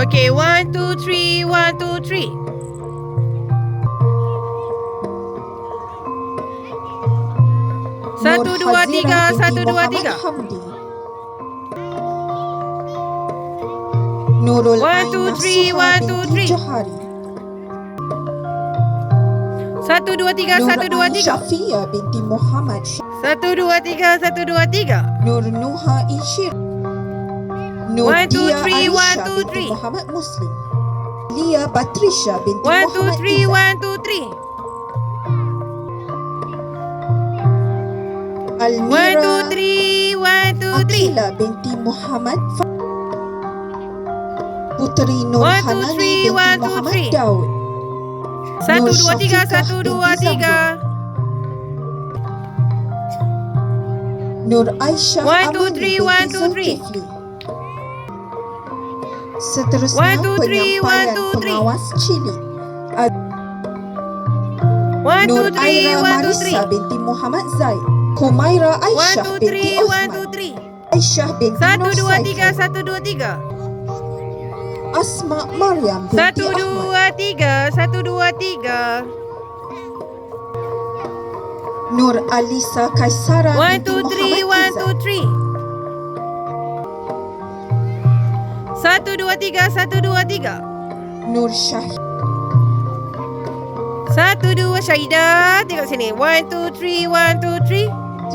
Okay, one, two, three, one, two, three. Satu, dua, tiga, satu, dua, tiga. Nurul One, two, three, one, two, three. Satu, dua, tiga, satu, dua, tiga. Syafia binti Muhammad Satu, dua, tiga, satu, dua, tiga. Nur Nuha Ishir. Nur One, two, Dia three, one, two, binti three. Muhammad Muslim. Lia Batrisha binti One, two, Muhammad three, Izzat. one, two, three. Almira One, two, three, one, two, three. Akila binti Muhammad Puteri Nur One, two, Hanani three, binti one, two, Muhammad three. Daud. Satu, Nur dua, tiga, satu, dua, binti tiga. Nur Aisyah One, two, three, binti one, two, three. Seterusnya One, two, three, one, penyampaian two, three. pengawas cilik One, two, Nur three, Aira one, two, three. Marisa binti Muhammad Zaid Humaira One, Aisyah two, binti three, one, Osman two, three. Aisyah binti Satu, Nur dua, tiga, satu, dua, tiga. Asma Maryam binti Satu, Ahmad dua, tiga, satu, dua, tiga. Nur Alisa Kaisara One, binti two, three, Muhammad one, Izzat two, three. Satu, dua, tiga, satu, dua, tiga. Nur Syahid Satu, dua, Syahidah. Tengok sini. One, two, three, one, two, three.